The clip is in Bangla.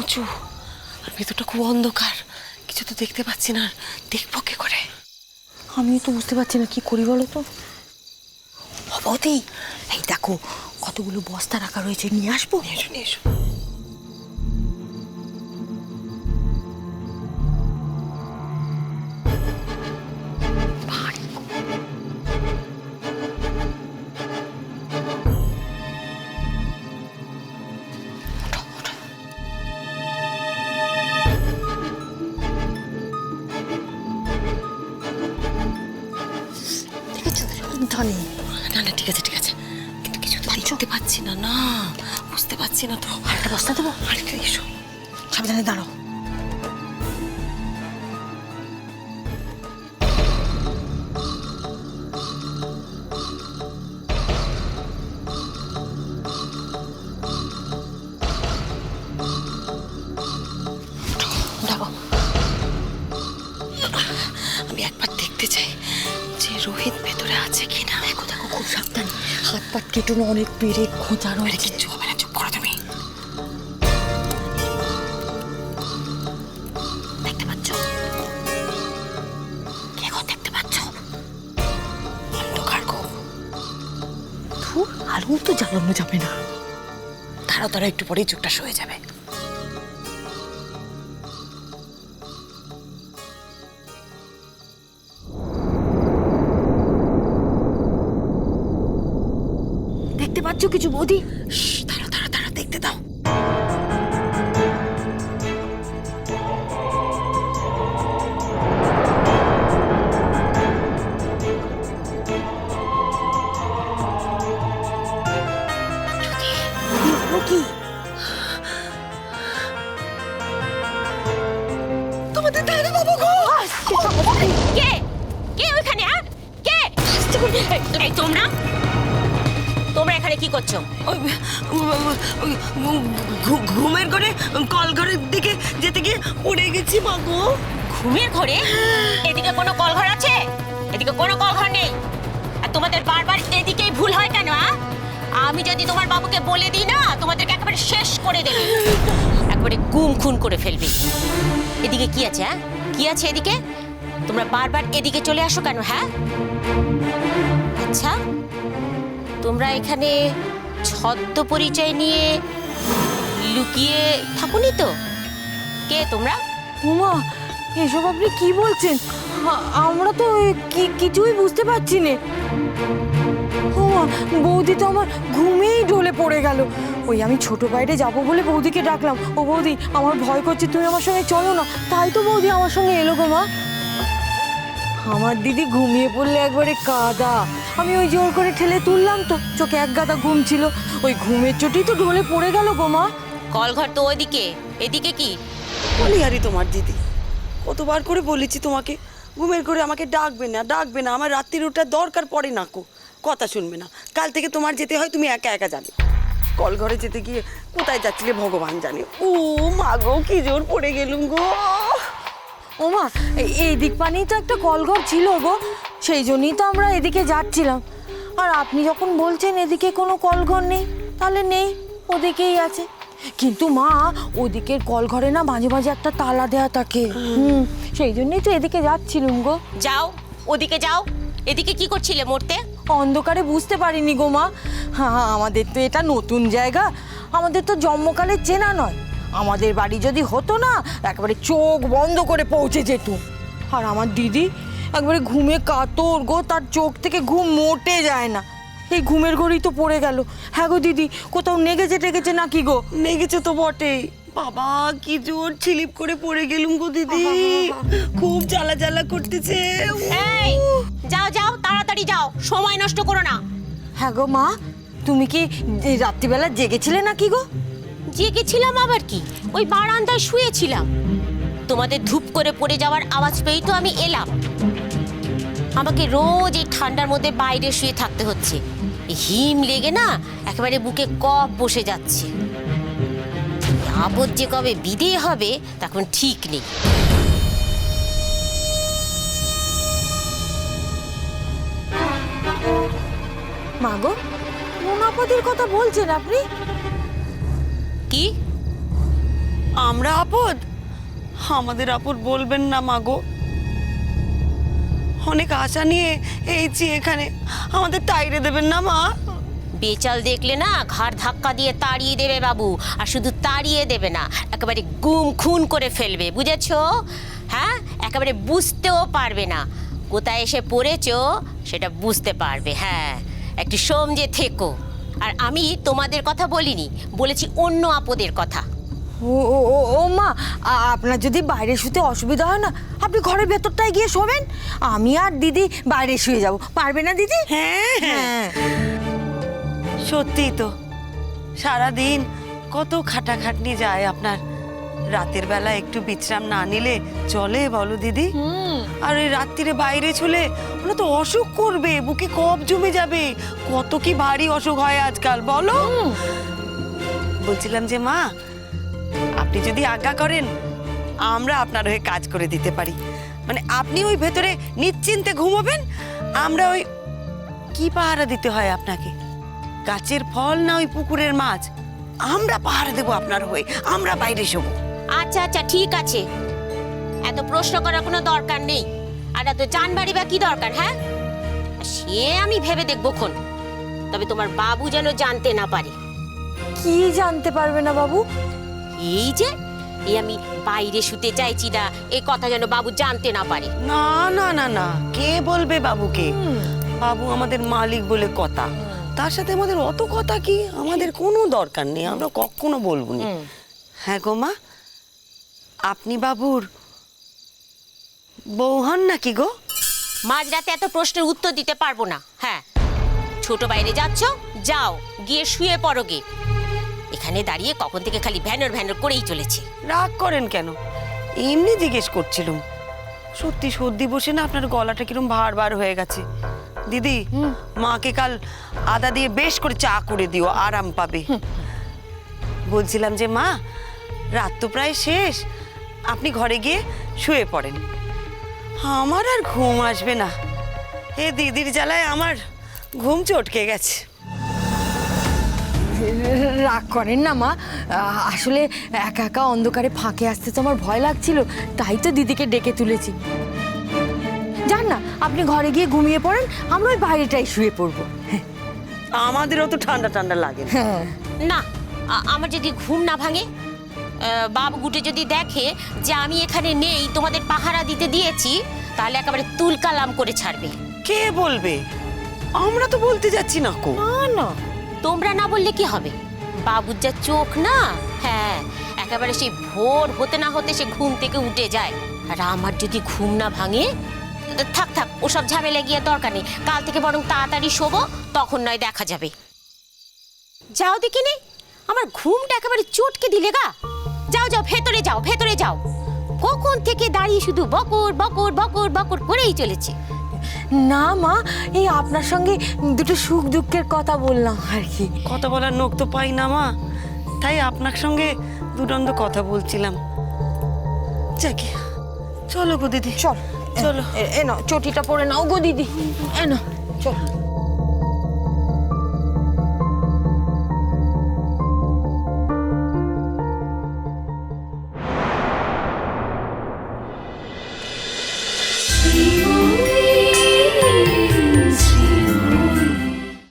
উঁচু আর ভেতরটা খুব অন্ধকার। কিছু তো দেখতে পাচ্ছি না দেখব কি করে? আমিও তো বুঝতে পারছি না কি করি বলো তো? অবধি। এই দেখো কতগুলো বস্তা রাখা রয়েছে নিয়ে আসব? নিয়ে এসো নিয়ে এসো। কিন্তু পারছি না না। বুঝতে পারছি না তো। আরেকটা বস্তা দেবো? আরেকটা এসো। সাবধানে দাঁড়াও। হাত কেটুনো অনেক পেরে খোঁজা রয়েছে। কিচ্ছু হবে না চুপ করো তুমি। দেখতে পাচ্ছ? কে গো দেখতে পাচ্ছ? অন্ধকার গো। ধুর আলো তো জ্বালানো যাবে না। তারা তারা একটু পরেই চোখটা সয়ে যাবে। পাচ্ছ কিছু বৌদি? দাঁড়া দাঁড়া তারা দেখতে দাও। ঘুমের ঘরে কল ঘরের দিকে যেতে গিয়ে পড়ে গেছি মা গো। ঘুমের ঘরে? এদিকে কোনো কলঘর আছে? এদিকে কোনো কলঘর নেই। আর তোমাদের বারবার এদিকেই ভুল হয় কেন? আমি যদি তোমার বাবুকে বলে দিই না, তোমাদেরকে একেবারে শেষ করে দেবে। একবারে গুম খুন করে ফেলবে। এদিকে কি আছে হ্যাঁ কি আছে এদিকে? তোমরা বারবার এদিকে চলে আসো কেন হ্যাঁ? আচ্ছা তোমরা এখানে ছদ্ম পরিচয় নিয়ে লুকিয়ে থাকুনি তো। কে তোমরা? উমা, এসব আপনি কি বলছেন? আমরা তো কিছুই বুঝতে পারছি না। বৌদি তো আমার ঘুমেই ডলে পড়ে গেল। ওই আমি ছোট বাইরে যাব বলে বৌদিকে ডাকলাম। ও বৌদি, আমার ভয় করছে, তুমি আমার সঙ্গে চলো না। তাই তো বৌদি আমার সঙ্গে এলো গো মা। আমার দিদি ঘুমিয়ে পড়লে একবারে কাদা। আমি ওই জোর করে ঠেলে তুললাম তো চোখে এক গাদা ঘুম ছিল। ওই ঘুমের চোটেই তো ঢলে পড়ে গেল গো মা। কলঘর তো ওইদিকে এদিকে কি? বলি আরে তোমার দিদি কতবার করে বলেছি তোমাকে ঘুমের করে আমাকে ডাকবে না ডাকবে না আমার রাত্রির ওটা দরকার পড়ে না কো কথা শুনবে না। কাল থেকে তোমার যেতে হয় তুমি একা একা যাবে। কল ঘরে যেতে গিয়ে কোথায় যাচ্ছিলে ভগবান জানে। ও মা গো কি জোর পড়ে গেলুম গো। ওমা এই- দিক পানেই তো একটা কলঘর ছিল গো। সেই জন্যই তো আমরা এদিকে যাচ্ছিলাম। আর আপনি যখন বলছেন এদিকে কোনো কলঘর নেই তাহলে নেই ওদিকেই আছে। কিন্তু মা ওদিকের কলঘরে না মাঝে মাঝে একটা তালা দেয়া থাকে। হুম সেই জন্যই তো এদিকে যাচ্ছিলুম গো। যাও ওদিকে যাও। এদিকে কি করছিলে মরতে? অন্ধকারে বুঝতে পারিনি গো মা। হ্যাঁ আমাদের তো এটা নতুন জায়গা। আমাদের তো জন্মকালে চেনা নয়। আমাদের বাড়ি যদি হতো না একেবারে চোখ বন্ধ করে পৌঁছে যেত। আর আমার দিদি একবারে ঘুমে কাতর গো তার চোখ থেকে ঘুম মোটে যায় না। এই ঘুমের ঘরেই তো পড়ে গেল। হ্যাঁ গো দিদি কোথাও নেগেছে টেগেছে নাকি গো? নেগেছে তো বটেই। বাবা কি জোর ছিলিপ করে পড়ে গেলুম গো দিদি। খুব জ্বালা জ্বালা করতেছে। এই যাও যাও তাড়াতাড়ি যাও। সময় নষ্ট করো না। হ্যাঁ গো মা তুমি কি রাত্রিবেলা জেগেছিলে নাকি গো? জেগেছিলাম আবার কি? ওই বারান্দায় শুয়েছিলাম। তোমাদের ধূপ করে পড়ে যাওয়ার আওয়াজ পেয়েই তো আমি এলাম। আমাকে রোজ এই ঠান্ডার মধ্যে বাইরে শুয়ে থাকতে হচ্ছে। হিম লেগে না একেবারে বুকে কপ বসে যাচ্ছে। আপদ যে কবে বিদে হবে তখন ঠিক নেই। মা গো কোন আপদের কথা বলছেন আপনি? কি? আমরা আপদ? আমাদের আপদ বলবেন না, মাগো। অনেক আশা নিয়ে এইছি এখানে। আমাদের তাইরে দেবেন না, মা। বেচাল দেখলে না, ঘাড় ধাক্কা দিয়ে তাড়িয়ে দেবে বাবু, আর শুধু তাড়িয়ে দেবে না, একেবারে গুম খুন করে ফেলবে, বুঝেছ? হ্যাঁ? একেবারে বুঝতেও পারবে না। কোথায় এসে পড়েছ, সেটা বুঝতে পারবে হ্যাঁ। একটু সমঝে থেকো। আর আমি তোমাদের কথা বলিনি বলেছি অন্য আপদের কথা। ও ও ও ও মা আপনার যদি বাইরে শুতে অসুবিধা হয় না আপনি ঘরের ভেতরটায় গিয়ে শোবেন। আমি আর দিদি বাইরে শুয়ে যাব পারবে না দিদি? হ্যাঁ হ্যাঁ। সত্যি তো সারাদিন কত খাটাখাটনি যায় আপনার। রাতের বেলা একটু বিশ্রাম না নিলে চলে বলো দিদি। আর ওই রাত্রিরে বাইরে চলে ওরা তো অসুখ করবে বুকে কফ জমে যাবে। কত কি ভারী অসুখ হয় আজকাল বলো। বলছিলাম যে মা আপনি যদি আজ্ঞা করেন আমরা আপনার হয়ে কাজ করে দিতে পারি। মানে আপনি ওই ভেতরে নিশ্চিন্তে ঘুমোবেন আমরা ওই কি পাহারা দিতে হয় আপনাকে? গাছের ফল না ওই পুকুরের মাছ? আমরা পাহারা দেবো আপনার হয়ে আমরা বাইরে শোবো। আচ্ছা আচ্ছা ঠিক আছে। এত প্রশ্ন করার কোনো দরকার নেই। আর এত জানবাড়ি বা কি দরকার হ্যাঁ? সে আমি ভেবে দেখব খন। তবে তোমার বাবু যেন জানতে না পারে। কি জানতে পারবে না বাবু? এই যে এই আমি বাইরে শুতে চাইছি না এই কথা যেন বাবু জানতে না পারে। না না না না কে বলবে বাবুকে? বাবু আমাদের মালিক বলে কথা। তার সাথে আমাদের অত কথা কি? আমাদের কোনো দরকার নেই আমরা কখনো বলব না। হ্যাঁ গো মা আপনি বাবুর বউ হন নাকি গো? মাঝরাতে এত প্রশ্নের উত্তর দিতে পারব না। হ্যাঁ ছোট বাইরে যাচ্ছ যাও গিয়ে শুয়ে পড়ো গে। এখানে দাঁড়িয়ে কখন থেকে খালি ভ্যানর ভ্যানর করেই চলেছে। রাগ করেন কেন? এমনি জিজ্ঞেস করছিলাম। সত্যি সর্দি বসে না আপনার গলাটা কিরম ভার বার হয়ে গেছে? দিদি মাকে কাল আদা দিয়ে বেশ করে চা করে দিও আরাম পাবে। বলছিলাম যে মা রাত তো প্রায় শেষ। আপনি ঘরে গিয়ে শুয়ে পড়েন। আমার আর ঘুম আসবে না। এ দিদির জ্বালায় আমার ঘুম চটকে গেছে। রাগ করেন না মা। আসলে একা একা অন্ধকারে ফাঁকে আসতে তো আমার ভয় লাগছিল তাই তো দিদিকে ডেকে তুলেছি। যান না আপনি ঘরে গিয়ে ঘুমিয়ে পড়েন আমরা ওই বাইরেটাই শুয়ে পড়ব। আমাদেরও তো ঠান্ডা ঠান্ডা লাগে না। হ্যাঁ। না আমার যদি ঘুম না ভাঙে বাবু গুটে যদি দেখে যে আমি এখানে নেই তোমাদের পাহারা দিতে দিয়েছি তাহলে একেবারে তুলকালাম করে ছাড়বে। কে বলবে? আমরা তো বলতে যাচ্ছি না কো। না না। তোমরা না বললে কি হবে? বাবুর যা চোখ না? হ্যাঁ একেবারে সেই ভোর হতে না হতে সে ঘুম থেকে উঠে যায়। আর আমার যদি ঘুম না ভাঙে থাক থাক ওসব ঝামেলা গিয়ে দরকার নেই। কাল থেকে বরং তাড়াতাড়ি শোবো তখন নয় দেখা যাবে। যাও দেখিনি? আমার ঘুমটা একেবারে চটকে দিলে গা। যাও যাও ভেতরে যাও ভেতরে যাও। কখন থেকে দাঁড়িয়ে শুধু বকর বকর বকর বকর করেই চলেছে। না মা এই আপনার সঙ্গে দুটো সুখ দুঃখের কথা বললাম আর কি। কথা বলার নোক তো পাই না মা। তাই আপনার সঙ্গে দুদণ্ড কথা বলছিলাম। যাকে চলো গো দিদি। চল চলো। এ- এ নাও চটিটা পরে নাও গো দিদি। এ নাও চল।